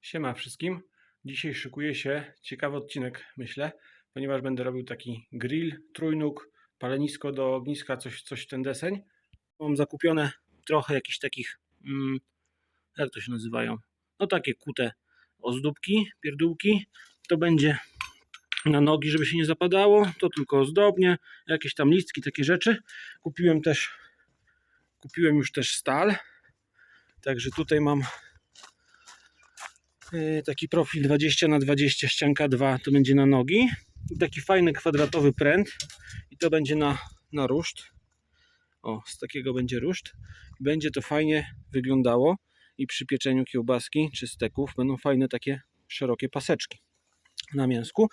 Siema wszystkim. Dzisiaj szykuje się ciekawy odcinek, myślę, ponieważ będę robił taki grill, trójnóg, palenisko do ogniska, coś, coś w ten deseń. Mam zakupione trochę jakichś takich, mm, jak to się nazywają, no takie kute ozdóbki, pierdółki. To będzie na nogi, żeby się nie zapadało, to tylko ozdobnie, jakieś tam listki, takie rzeczy. Kupiłem też, kupiłem już też stal, także tutaj mam taki profil 20 na 20 ścianka 2 to będzie na nogi. I taki fajny kwadratowy pręt. I to będzie na, na ruszt. O z takiego będzie ruszt. Będzie to fajnie wyglądało. I przy pieczeniu kiełbaski czy steków będą fajne takie szerokie paseczki na mięsku.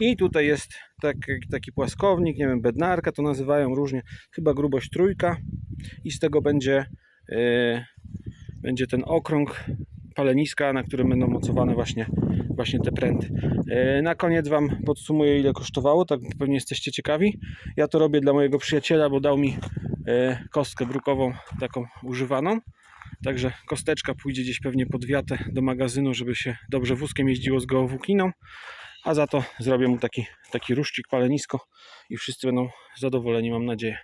I tutaj jest taki, taki płaskownik, nie wiem, bednarka to nazywają różnie, chyba grubość trójka. I z tego będzie yy, będzie ten okrąg paleniska, na którym będą mocowane właśnie, właśnie te pręty. E, Na koniec Wam podsumuję, ile kosztowało, tak pewnie jesteście ciekawi. Ja to robię dla mojego przyjaciela, bo dał mi e, kostkę brukową, taką używaną. Także kosteczka pójdzie gdzieś pewnie pod wiatę do magazynu, żeby się dobrze wózkiem jeździło z gołowłókniną. A za to zrobię mu taki, taki ruszcik, palenisko i wszyscy będą zadowoleni, mam nadzieję.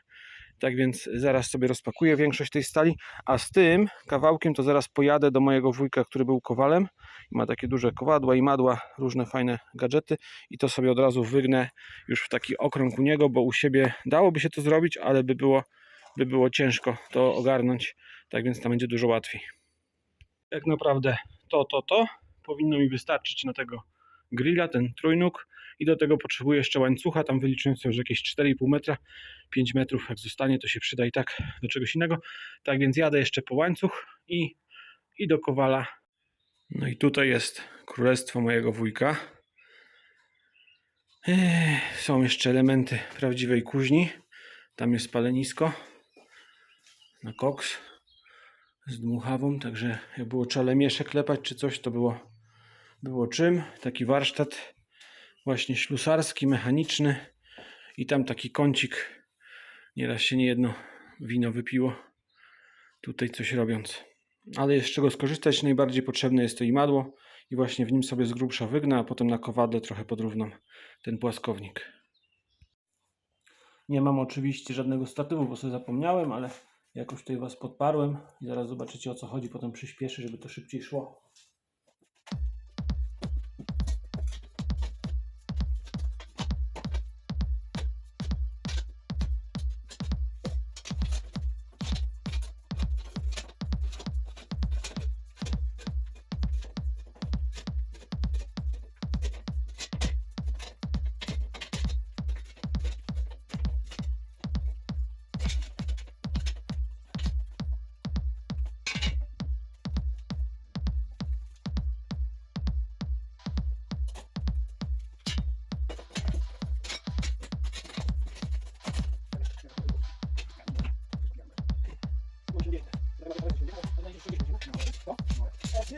Tak więc zaraz sobie rozpakuję większość tej stali, a z tym kawałkiem to zaraz pojadę do mojego wujka, który był kowalem. Ma takie duże kowadła i madła, różne fajne gadżety i to sobie od razu wygnę już w taki okrąg u niego, bo u siebie dałoby się to zrobić, ale by było, by było ciężko to ogarnąć, tak więc tam będzie dużo łatwiej. Tak naprawdę to, to, to powinno mi wystarczyć na tego grilla, ten trójnóg i do tego potrzebuję jeszcze łańcucha, tam wyliczyłem sobie, że jakieś 4,5 metra, 5 metrów jak zostanie, to się przyda i tak do czegoś innego. Tak więc jadę jeszcze po łańcuch i, i do kowala. No i tutaj jest królestwo mojego wujka. Są jeszcze elementy prawdziwej kuźni. Tam jest palenisko na koks z dmuchawą, także jak było trzeba lemiesze klepać czy coś, to było, było czym. Taki warsztat właśnie ślusarski, mechaniczny i tam taki kącik. Nieraz się niejedno wino wypiło tutaj coś robiąc. Ale jest z czego skorzystać. Najbardziej potrzebne jest to imadło i właśnie w nim sobie z grubsza wygnę, a potem na kowadle trochę podrównam ten płaskownik. Nie mam oczywiście żadnego statywu, bo sobie zapomniałem, ale jakoś tutaj Was podparłem i zaraz zobaczycie o co chodzi, potem przyspieszę, żeby to szybciej szło.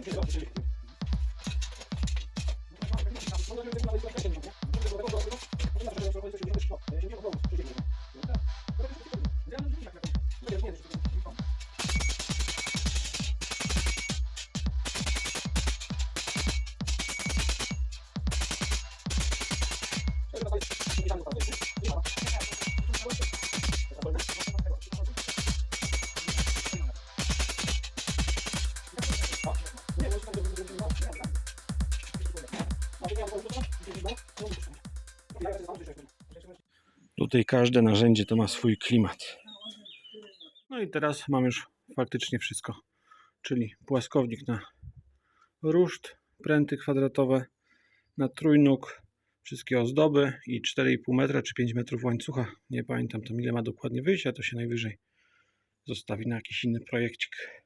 찐텐 없이 Tutaj każde narzędzie to ma swój klimat. No i teraz mam już faktycznie wszystko. Czyli płaskownik na ruszt, pręty kwadratowe, na trójnóg, wszystkie ozdoby i 4,5 metra czy 5 metrów łańcucha. Nie pamiętam tam ile ma dokładnie wyjść, a to się najwyżej zostawi na jakiś inny projekcik.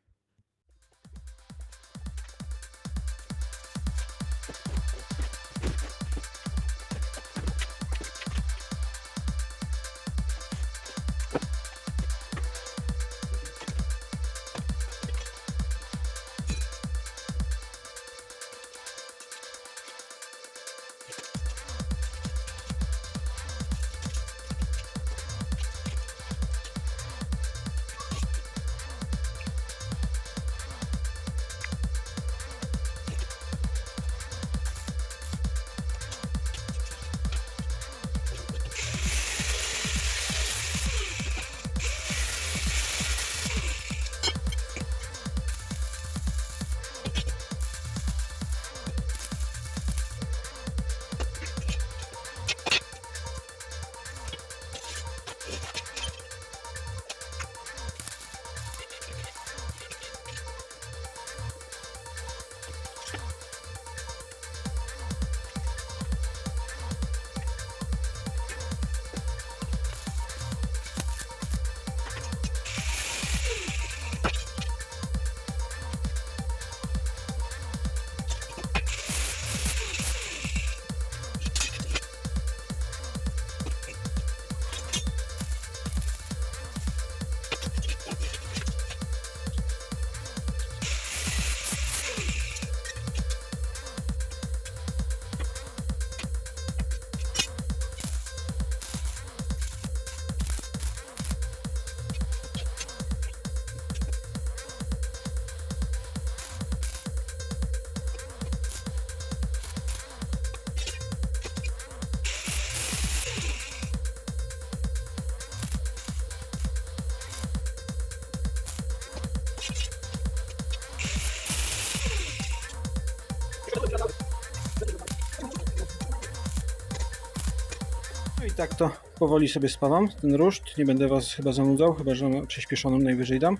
I tak to powoli sobie spawam, ten ruszt. Nie będę Was chyba zanudzał, chyba że przyspieszonym najwyżej dam.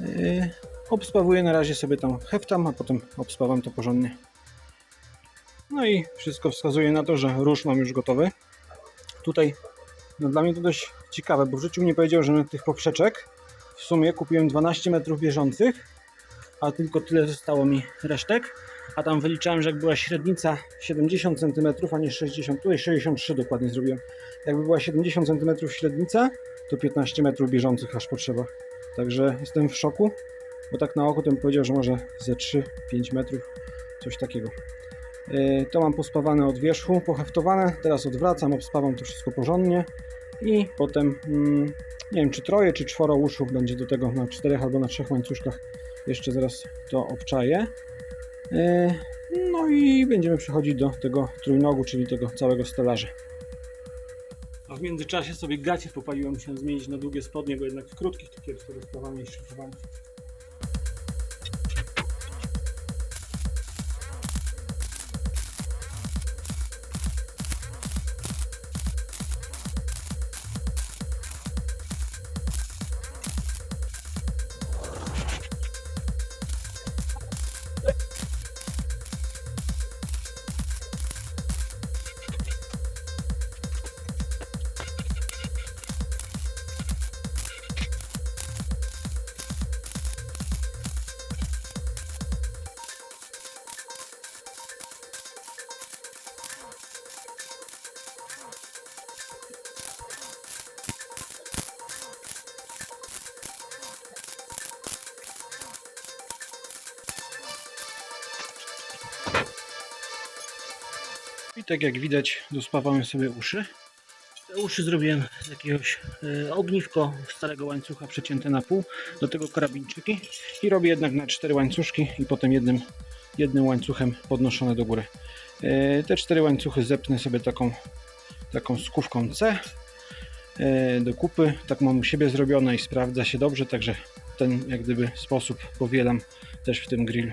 Yy, obspawuję na razie sobie tam heftam, a potem obspawam to porządnie. No i wszystko wskazuje na to, że róż mam już gotowy. Tutaj no dla mnie to dość ciekawe, bo w życiu nie powiedział, że na tych poprzeczek w sumie kupiłem 12 metrów bieżących, a tylko tyle zostało mi resztek. A tam wyliczałem, że jak była średnica 70 cm, a nie 60, tutaj 63 dokładnie zrobiłem. Jakby była 70 cm średnica, to 15 metrów bieżących aż potrzeba. Także jestem w szoku, bo tak na oko bym powiedział, że może ze 3-5 metrów, coś takiego. Yy, To mam pospawane od wierzchu, poheftowane. Teraz odwracam, obspawam to wszystko porządnie i potem mm, nie wiem czy troje czy czworo uszów będzie do tego na czterech albo na trzech łańcuszkach. Jeszcze zaraz to obczaję. Yy, No i będziemy przechodzić do tego trójnogu, czyli tego całego stelaża. A w międzyczasie sobie gacie popaliłem się zmienić na długie spodnie, bo jednak w krótkich to kiepsko rozprawanie i szlifowanie. I tak jak widać, dospawałem sobie uszy. Te uszy zrobiłem z jakiegoś e, ogniwko starego łańcucha przecięte na pół, do tego karabinczyki i robię jednak na cztery łańcuszki i potem jednym, jednym łańcuchem podnoszone do góry. E, te cztery łańcuchy zepnę sobie taką, taką skówką C e, do kupy. Tak mam u siebie zrobione i sprawdza się dobrze, także ten jak gdyby sposób powielam też w tym grillu.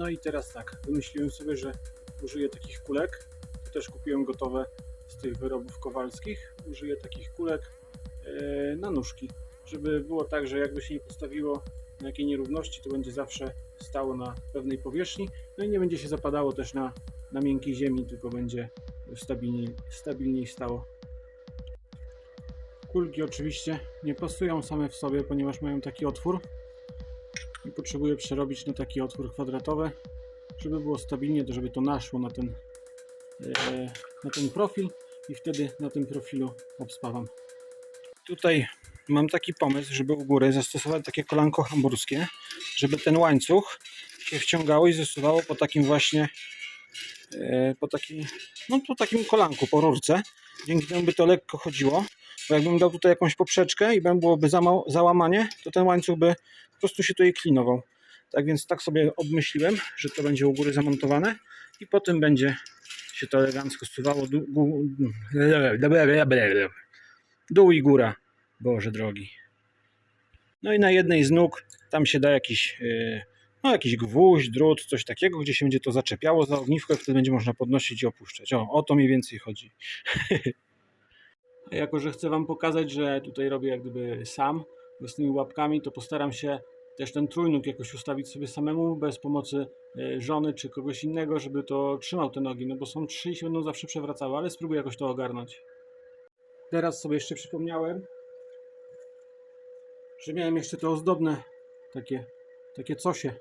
No i teraz tak, wymyśliłem sobie, że użyję takich kulek. Też kupiłem gotowe z tych wyrobów kowalskich. Użyję takich kulek e, na nóżki, żeby było tak, że jakby się nie postawiło na jakiej nierówności, to będzie zawsze stało na pewnej powierzchni. No i nie będzie się zapadało też na, na miękkiej ziemi, tylko będzie stabilniej, stabilniej stało. Kulki oczywiście nie pasują same w sobie, ponieważ mają taki otwór i potrzebuję przerobić na taki otwór kwadratowy, żeby było stabilnie, to żeby to naszło na ten, e, na ten profil i wtedy na tym profilu obspawam. Tutaj mam taki pomysł, żeby u góry zastosować takie kolanko hamburskie, żeby ten łańcuch się wciągało i zasuwało po takim właśnie e, po takim, no po takim kolanku, po rurce. Dzięki temu by to lekko chodziło, bo jakbym dał tutaj jakąś poprzeczkę i byłoby załamanie, to ten łańcuch by po prostu się tutaj klinował. Tak więc tak sobie obmyśliłem, że to będzie u góry zamontowane i potem będzie się to elegancko suwało dół, i góra. Boże drogi. No i na jednej z nóg tam się da jakiś, yy, no jakiś gwóźdź, drut, coś takiego, gdzie się będzie to zaczepiało za ogniwko, wtedy będzie można podnosić i opuszczać. O, o to mniej więcej chodzi. jako, że chcę Wam pokazać, że tutaj robię jak gdyby sam, z tymi łapkami, to postaram się też ten trójnóg jakoś ustawić sobie samemu, bez pomocy e, żony czy kogoś innego, żeby to trzymał te nogi, no bo są trzy i się będą zawsze przewracały, ale spróbuję jakoś to ogarnąć. Teraz sobie jeszcze przypomniałem, że miałem jeszcze te ozdobne takie, takie cosie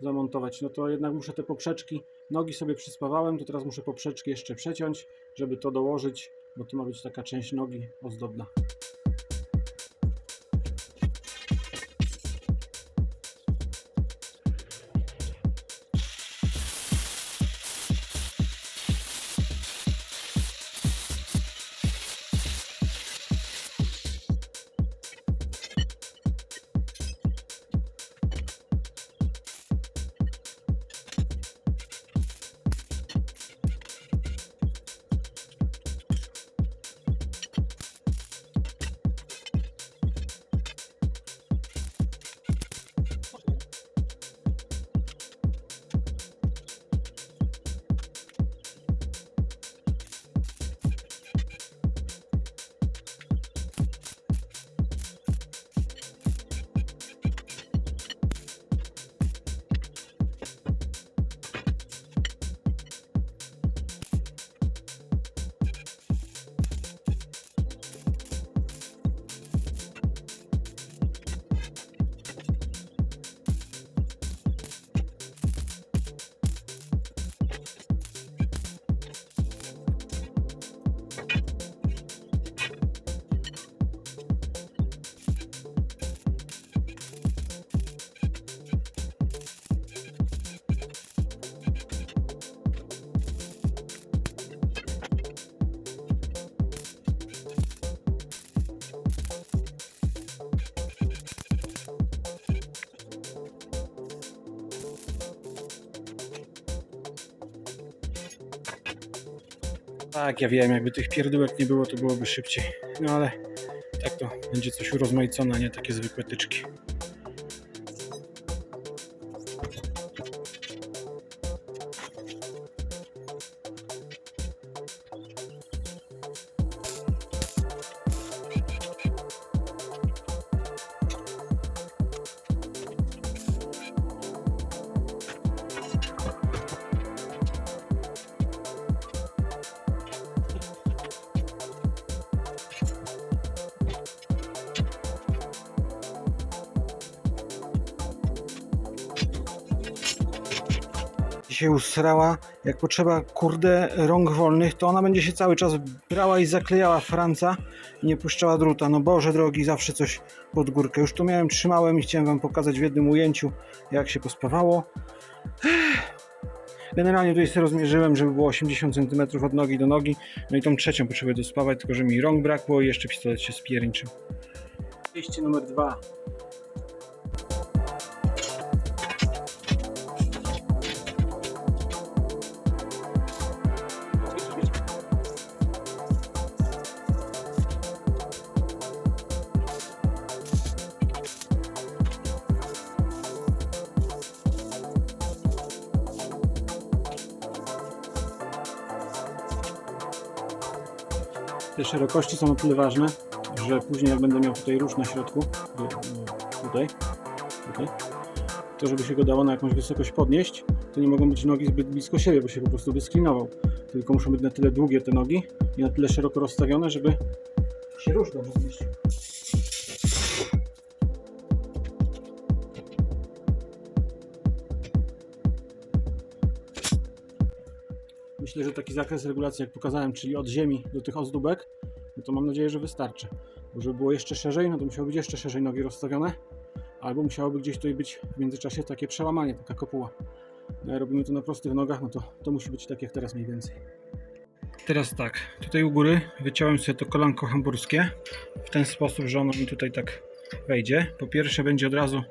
zamontować, no to jednak muszę te poprzeczki, nogi sobie przyspawałem, to teraz muszę poprzeczki jeszcze przeciąć, żeby to dołożyć, bo to ma być taka część nogi ozdobna. Tak, ja wiem, jakby tych pierdółek nie było, to byłoby szybciej. No ale tak to będzie coś urozmaicone, a nie takie zwykłe tyczki. Dzisiaj usrała, jak potrzeba kurde rąk wolnych, to ona będzie się cały czas brała i zaklejała Franca i nie puszczała druta. No Boże drogi, zawsze coś pod górkę. Już to miałem, trzymałem i chciałem wam pokazać w jednym ujęciu, jak się pospawało. Generalnie tutaj sobie rozmierzyłem, żeby było 80 cm od nogi do nogi. No i tą trzecią potrzebuję dospawać, tylko że mi rąk brakło i jeszcze pistolet się spierniczył. Wyjście numer dwa. Te szerokości są o tyle ważne, że później jak będę miał tutaj róż na środku, tu- tutaj, tutaj, to żeby się go dało na jakąś wysokość podnieść, to nie mogą być nogi zbyt blisko siebie, bo się po prostu by sklinował. Tylko muszą być na tyle długie te nogi i na tyle szeroko rozstawione, żeby się róż dobrze zmieścił. Myślę, że taki zakres regulacji, jak pokazałem, czyli od ziemi do tych ozdóbek, no to mam nadzieję, że wystarczy. Bo żeby było jeszcze szerzej, no to musiało być jeszcze szerzej nogi rozstawione, albo musiałoby gdzieś tutaj być w międzyczasie takie przełamanie, taka kopuła. No, robimy to na prostych nogach, no to to musi być tak jak teraz mniej więcej. Teraz tak, tutaj u góry wyciąłem sobie to kolanko hamburskie w ten sposób, że ono mi tutaj tak wejdzie. Po pierwsze będzie od razu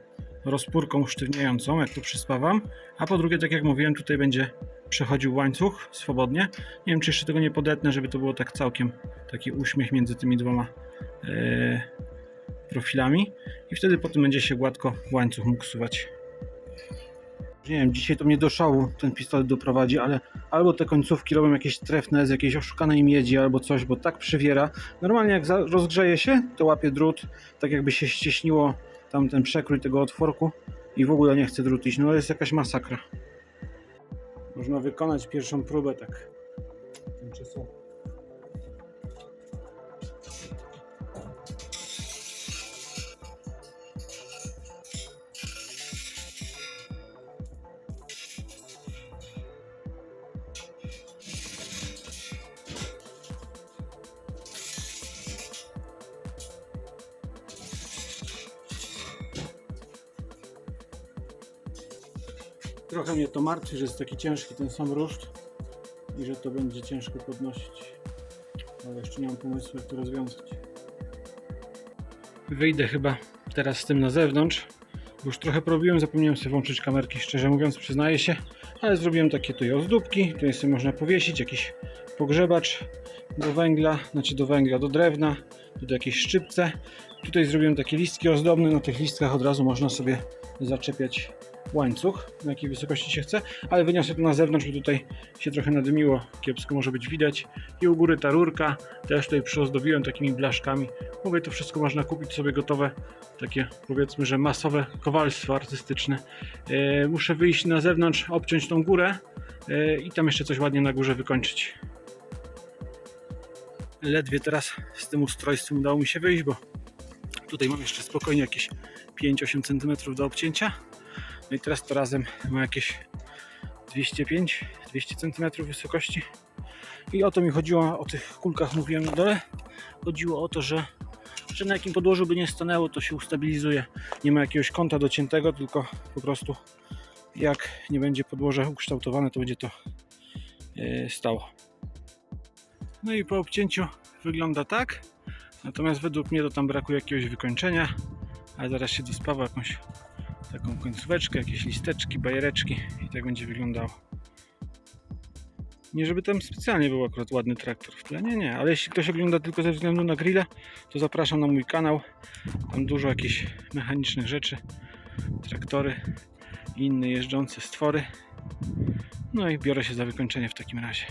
rozpórką usztywniającą, jak to przyspawam, a po drugie, tak jak mówiłem, tutaj będzie przechodził łańcuch swobodnie. Nie wiem, czy jeszcze tego nie podetnę, żeby to było tak całkiem taki uśmiech między tymi dwoma e, profilami i wtedy potem będzie się gładko łańcuch mógł suwać. Nie wiem, dzisiaj to mnie do szału ten pistolet doprowadzi, ale albo te końcówki robią jakieś trefne z jakiejś oszukanej miedzi albo coś, bo tak przywiera. Normalnie jak rozgrzeje się, to łapie drut, tak jakby się ścieśniło tam ten przekrój tego otworku i w ogóle nie chce drut iść. No jest jakaś masakra. Można wykonać pierwszą próbę tak tymczasowo. Trochę mnie to martwi, że jest taki ciężki ten sam ruszt i że to będzie ciężko podnosić. Ale jeszcze nie mam pomysłu, jak to rozwiązać. Wyjdę chyba teraz z tym na zewnątrz. Już trochę probiłem, zapomniałem sobie włączyć kamerki, szczerze mówiąc, przyznaję się. Ale zrobiłem takie tutaj ozdóbki, tutaj sobie można powiesić jakiś pogrzebacz do węgla, znaczy do węgla, do drewna, tu do jakiejś szczypce. Tutaj zrobiłem takie listki ozdobne, na tych listkach od razu można sobie zaczepiać łańcuch, na jakiej wysokości się chce, ale wyniosę to na zewnątrz, bo tutaj się trochę nadymiło, kiepsko może być widać. I u góry ta rurka, też tutaj przyozdobiłem takimi blaszkami. Mówię, to wszystko można kupić sobie gotowe, takie powiedzmy, że masowe kowalstwo artystyczne. E, muszę wyjść na zewnątrz, obciąć tą górę e, i tam jeszcze coś ładnie na górze wykończyć. Ledwie teraz z tym ustrojstwem udało mi się wyjść, bo tutaj mam jeszcze spokojnie jakieś 5-8 cm do obcięcia. No i teraz to razem ma jakieś 205-200 cm wysokości. I o to mi chodziło, o tych kulkach mówiłem na dole. Chodziło o to, że, że na jakim podłożu by nie stanęło, to się ustabilizuje. Nie ma jakiegoś kąta dociętego, tylko po prostu jak nie będzie podłoże ukształtowane, to będzie to e, stało. No i po obcięciu wygląda tak. Natomiast według mnie to tam brakuje jakiegoś wykończenia. Ale zaraz się dospawa jakąś taką końcóweczkę, jakieś listeczki, bajereczki i tak będzie wyglądało. Nie żeby tam specjalnie był akurat ładny traktor w tle, nie, nie, ale jeśli ktoś ogląda tylko ze względu na grilla, to zapraszam na mój kanał. Tam dużo jakichś mechanicznych rzeczy, traktory i inne jeżdżące stwory. No i biorę się za wykończenie w takim razie.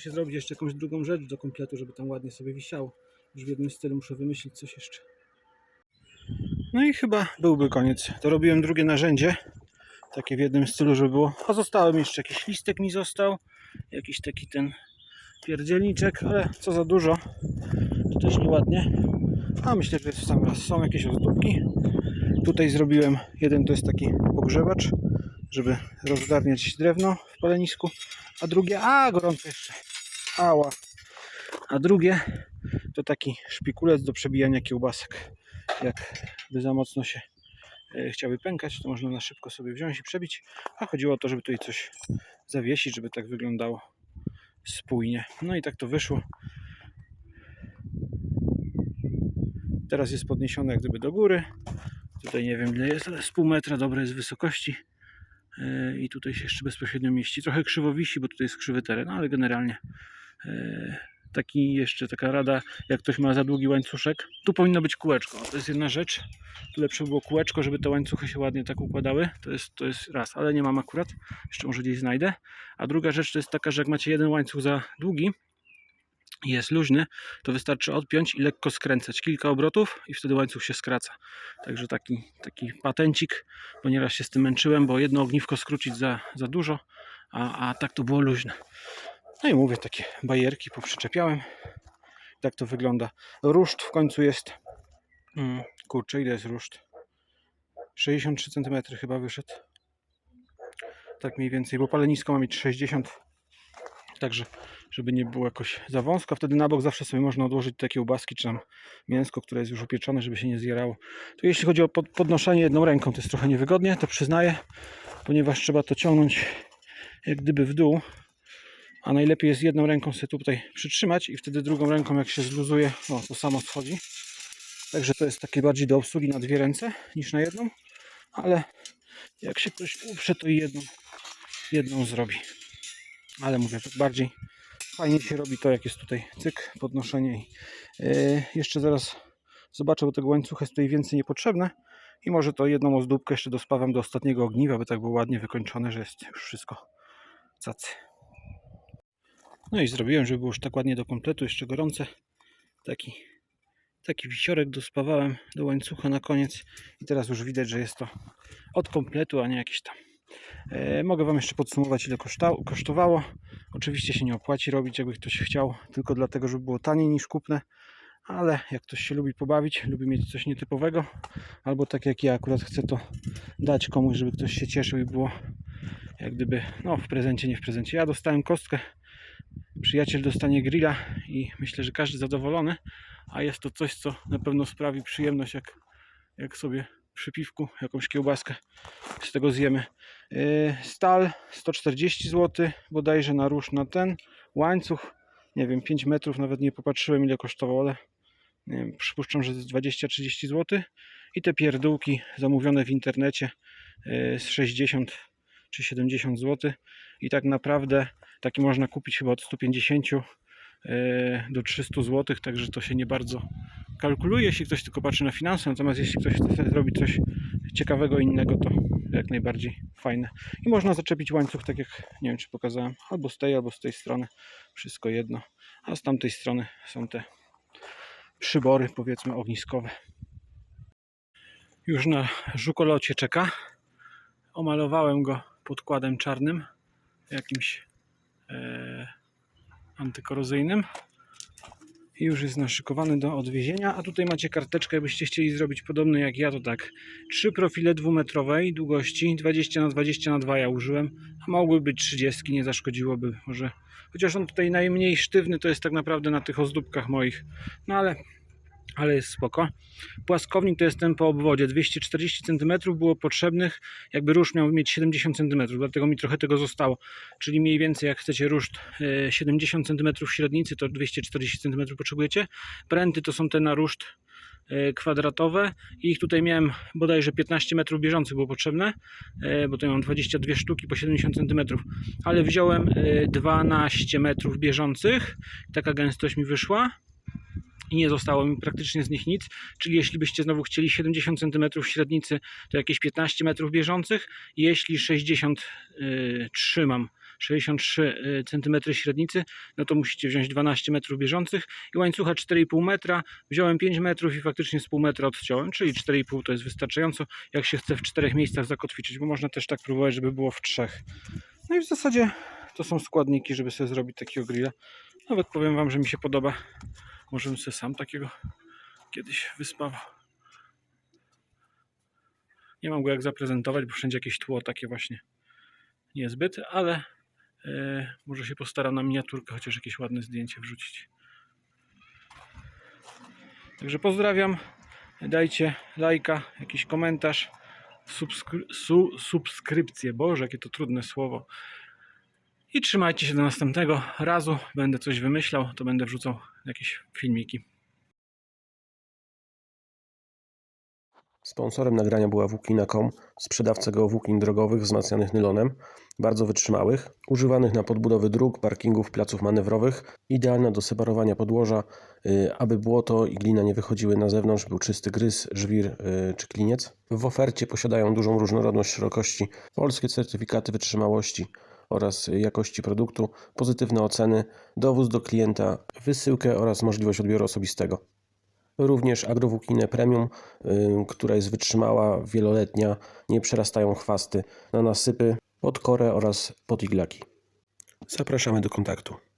Się zrobić jeszcze jakąś drugą rzecz do kompletu, żeby tam ładnie sobie wisiało. Już w jednym stylu muszę wymyślić coś jeszcze. No i chyba byłby koniec. To robiłem drugie narzędzie. Takie w jednym stylu, żeby było. A zostałem jeszcze jakiś listek mi został. Jakiś taki ten pierdzielniczek, ale co za dużo. To też nieładnie. A myślę, że jest w sam raz. Są jakieś ozdóbki. Tutaj zrobiłem jeden to jest taki pogrzebacz, żeby rozgarniać drewno w palenisku. A drugie, a gorąco jeszcze. Ała. A drugie to taki szpikulec do przebijania kiełbasek. Jak by za mocno się e, chciały pękać, to można na szybko sobie wziąć i przebić. A chodziło o to, żeby tutaj coś zawiesić, żeby tak wyglądało spójnie. No i tak to wyszło. Teraz jest podniesione jak gdyby do góry. Tutaj nie wiem ile jest, ale z pół metra dobre jest wysokości. E, I tutaj się jeszcze bezpośrednio mieści. Trochę krzywo wisi, bo tutaj jest krzywy teren, ale generalnie taki jeszcze taka rada, jak ktoś ma za długi łańcuszek, tu powinno być kółeczko. To jest jedna rzecz. Tu lepsze było kółeczko, żeby te łańcuchy się ładnie tak układały. To jest, to jest raz, ale nie mam akurat. Jeszcze może gdzieś znajdę. A druga rzecz to jest taka, że jak macie jeden łańcuch za długi, jest luźny, to wystarczy odpiąć i lekko skręcać. Kilka obrotów i wtedy łańcuch się skraca. Także taki, taki patencik, bo nieraz się z tym męczyłem, bo jedno ogniwko skrócić za, za dużo, a, a tak to było luźne. No i mówię, takie bajerki poprzyczepiałem. Tak to wygląda. Ruszt w końcu jest. Mm, kurczę, ile jest ruszt? 63 cm chyba wyszedł. Tak mniej więcej, bo palenisko ma mieć 60 Także, żeby nie było jakoś za wąsko. Wtedy na bok zawsze sobie można odłożyć te kiełbaski, czy tam mięsko, które jest już upieczone, żeby się nie zjerało. Tu jeśli chodzi o pod, podnoszenie jedną ręką, to jest trochę niewygodnie, to przyznaję, ponieważ trzeba to ciągnąć jak gdyby w dół. A najlepiej jest jedną ręką sobie tutaj przytrzymać i wtedy drugą ręką jak się zluzuje, no to samo schodzi. Także to jest takie bardziej do obsługi na dwie ręce niż na jedną. Ale jak się ktoś uprze, to jedną, jedną zrobi ale mówię, tak bardziej fajnie się robi to, jak jest tutaj cyk, podnoszenie. Yy, jeszcze zaraz zobaczę, bo tego łańcucha jest tutaj więcej niepotrzebne. I może to jedną ozdóbkę jeszcze dospawam do ostatniego ogniwa, by tak było ładnie wykończone, że jest już wszystko cacy. No i zrobiłem, żeby było już tak ładnie do kompletu, jeszcze gorące. Taki, taki wisiorek dospawałem do łańcucha na koniec. I teraz już widać, że jest to od kompletu, a nie jakieś tam. E, mogę Wam jeszcze podsumować, ile kosztowało. Oczywiście się nie opłaci robić, jakby ktoś chciał, tylko dlatego, żeby było taniej niż kupne. Ale jak ktoś się lubi pobawić, lubi mieć coś nietypowego, albo tak jak ja akurat chcę to dać komuś, żeby ktoś się cieszył i było jak gdyby, no w prezencie, nie w prezencie. Ja dostałem kostkę, przyjaciel dostanie grilla i myślę, że każdy zadowolony, a jest to coś, co na pewno sprawi przyjemność, jak, jak sobie przy piwku jakąś kiełbaskę z tego zjemy. Yy, Stal 140 zł, bodajże na róż na ten. Łańcuch, nie wiem, 5 metrów, nawet nie popatrzyłem ile kosztował, ale nie wiem, przypuszczam, że z 20-30 zł. I te pierdółki zamówione w internecie yy, z 60 czy 70 zł. I tak naprawdę taki można kupić chyba od 150 yy, do 300 zł, także to się nie bardzo kalkuluje, jeśli ktoś tylko patrzy na finanse, natomiast jeśli ktoś chce zrobić coś ciekawego innego, to jak najbardziej fajne. I można zaczepić łańcuch, tak jak nie wiem, czy pokazałem, albo z tej, albo z tej strony, wszystko jedno. A z tamtej strony są te przybory, powiedzmy, ogniskowe. Już na żukolocie czeka. Omalowałem go podkładem czarnym, jakimś e, antykorozyjnym i już jest naszykowany do odwiezienia. A tutaj macie karteczkę, jakbyście chcieli zrobić podobny jak ja, to tak. Trzy profile dwumetrowej długości, 20 na 20 na 2 ja użyłem, a mogły być 30, nie zaszkodziłoby może. Chociaż on tutaj najmniej sztywny to jest tak naprawdę na tych ozdóbkach moich. No ale, ale jest spoko. Płaskownik to jest ten po obwodzie. 240 cm było potrzebnych, jakby róż miał mieć 70 cm, dlatego mi trochę tego zostało. Czyli mniej więcej jak chcecie ruszt e, 70 cm średnicy, to 240 cm potrzebujecie. Pręty to są te na ruszt e, kwadratowe i ich tutaj miałem bodajże 15 metrów bieżących było potrzebne, e, bo tutaj mam 22 sztuki po 70 cm, ale wziąłem e, 12 metrów bieżących, taka gęstość mi wyszła i nie zostało mi praktycznie z nich nic, czyli jeśli byście znowu chcieli 70 cm średnicy, to jakieś 15 metrów bieżących, jeśli 63 mam 63 cm średnicy, no to musicie wziąć 12 metrów bieżących i łańcucha 4,5 metra. Wziąłem 5 metrów i faktycznie z pół metra odciąłem, czyli 4,5 to jest wystarczająco, jak się chce w czterech miejscach zakotwiczyć, bo można też tak próbować, żeby było w trzech. No i w zasadzie to są składniki, żeby sobie zrobić takiego grilla. Nawet powiem Wam, że mi się podoba. Może bym sobie sam takiego kiedyś wyspawał. Nie mam go jak zaprezentować, bo wszędzie jakieś tło takie właśnie niezbyt, ale e, może się postaram na miniaturkę, chociaż jakieś ładne zdjęcie wrzucić. Także pozdrawiam. Dajcie lajka, jakiś komentarz, subskry- su- subskrypcję. Boże, jakie to trudne słowo. I trzymajcie się do następnego razu. Będę coś wymyślał, to będę wrzucał jakieś filmiki. Sponsorem nagrania była Włókina.com, sprzedawca geowłóknin drogowych wzmacnianych nylonem, bardzo wytrzymałych, używanych na podbudowy dróg, parkingów, placów manewrowych, idealna do separowania podłoża, y, aby błoto i glina nie wychodziły na zewnątrz, był czysty gryz, żwir y, czy kliniec. W ofercie posiadają dużą różnorodność szerokości, polskie certyfikaty wytrzymałości oraz jakości produktu, pozytywne oceny, dowóz do klienta, wysyłkę oraz możliwość odbioru osobistego. Również agrowłókninę premium, y, która jest wytrzymała, wieloletnia, nie przerastają chwasty na nasypy, pod korę oraz pod iglaki. Zapraszamy do kontaktu.